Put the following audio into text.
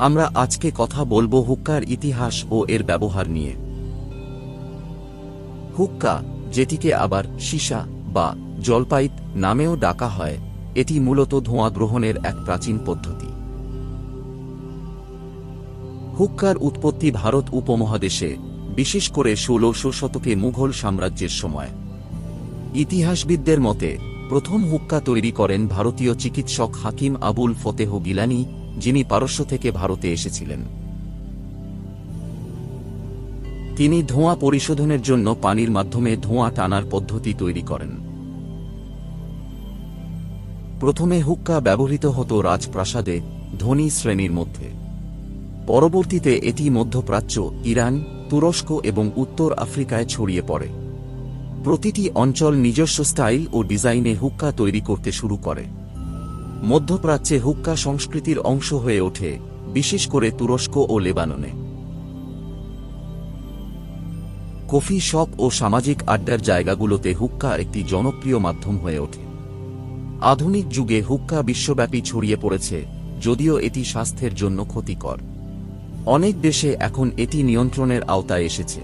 আমরা আজকে কথা বলব হুক্কার ইতিহাস ও এর ব্যবহার নিয়ে। হুক্কা, যেটিকে আবার সীসা বা জলপাইত নামেও ডাকা হয়, এটি মূলত ধোঁয়া গ্রহণের এক প্রাচীন পদ্ধতি। হুক্কার উৎপত্তি ভারত উপমহাদেশে, বিশেষ করে ষোলশো শতকে মুঘল সাম্রাজ্যের সময়। ইতিহাসবিদদের মতে, প্রথম হুক্কা তৈরি করেন ভারতীয় চিকিৎসক হাকিম আবুল ফতেহ গিলানি যিনি পারস্য থেকে ভারতে এসেছিলেন। তিনি ধোঁয়া পরিশোধনের জন্য পানির মাধ্যমে ধোঁয়া টানার পদ্ধতি তৈরি করেন। প্রথমে হুক্কা ব্যবহৃত হতো রাজপ্রাসাদে ধনী শ্রেণির মধ্যে। পরবর্তীতে এটি মধ্যপ্রাচ্য, ইরান, তুরস্ক এবং উত্তর আফ্রিকায় ছড়িয়ে পড়ে। প্রতিটি অঞ্চল নিজস্ব স্টাইল ও ডিজাইনে হুক্কা তৈরি করতে শুরু করে। মধ্যপ্রাচ্যে হুক্কা সংস্কৃতির অংশ হয়ে ওঠে, বিশেষ করে তুরস্ক ও লেবাননে। কফি শপ ও সামাজিক আড্ডার জায়গাগুলোতে হুক্কা একটি জনপ্রিয় মাধ্যম হয়ে ওঠে। আধুনিক যুগে হুক্কা বিশ্বব্যাপী ছড়িয়ে পড়েছে, যদিও এটি স্বাস্থ্যের জন্য ক্ষতিকর। অনেক দেশে এখন এটি নিয়ন্ত্রণের আওতায় এসেছে।